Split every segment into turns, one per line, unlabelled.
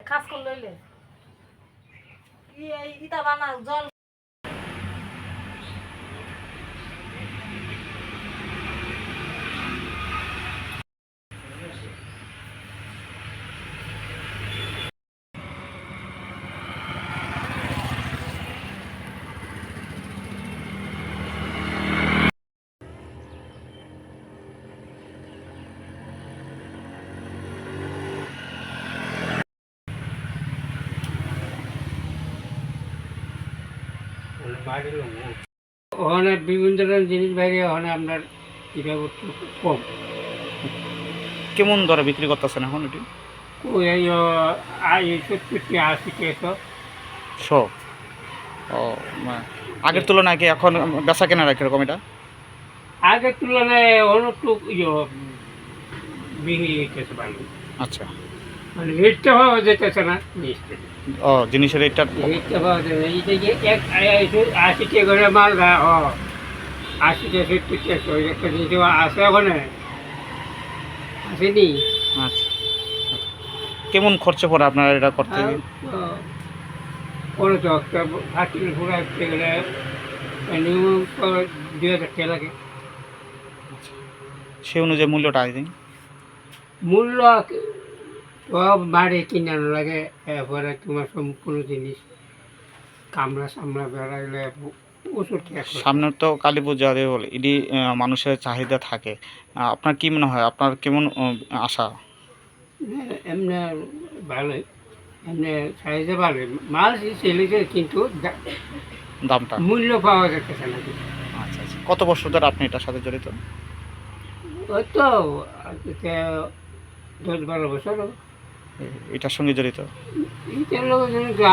কাজ করলে ইটা বানা জল
ওখানে বিভিন্ন ধরনের জিনিস বাইরে ওখানে আপনার এটা কম।
কেমন দরে বিক্রি করতেছেন এখন এটি?
ওই সত্তরটি আশি টাকা
শো। ও আগের তুলনায় কি এখন বেচা কেনার কীরকম এটা?
আগের তুলনায় অনেকটু ইয়ে বিক্রি হইতেছে ভালো।
আচ্ছা।
মানে রেটটা পাওয়া যেতেছে না
ও জিনিসের রেটটা
রেটটা পাওয়া যায় না। এইটা যে এক আই- আশি টাকা করে মাল দেয় ও আশি টাকা সত্তর টাকা ওই একটা জিনিস আছে ওখানে? আসেনি?
আচ্ছা। আচ্ছা। কেমন খরচা পড়ে আপনার এটা করতে?
পরে তো একটা ঘোড়া আসতে গেলে মিনিমাম তো দুই হাজার টাকা লাগে।
সেই অনুযায়ী মূল্যটা দিন
মূল্য সব বাড়ি কিনানো লাগে এরপরে তোমার সম্পূর্ণ জিনিস কামড়া সামড়া বেড়াইলে।
সামনে তো কালী পূজা বলে এটি মানুষের চাহিদা থাকে। আপনার কি মনে হয়? আপনার কেমন আশা?
এমনি ভালোই এমনি সাইজে ভালোই। মাল চলেছে কিন্তু
দামটা?
মূল্য পাওয়া যাচ্ছে না।
আচ্ছা আচ্ছা। কত বছর ধরে আপনি এটার সাথে জড়িত?
ওই তো দশ বারো বছর।
এটার সঙ্গে জড়িত?
এইটা লোক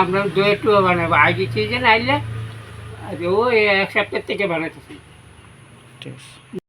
আমরা দু একটু বানাবো। আগে সিজন আইলে আজ এক সপ্তাহ থেকে বানাতেছি
ঠিক আছে।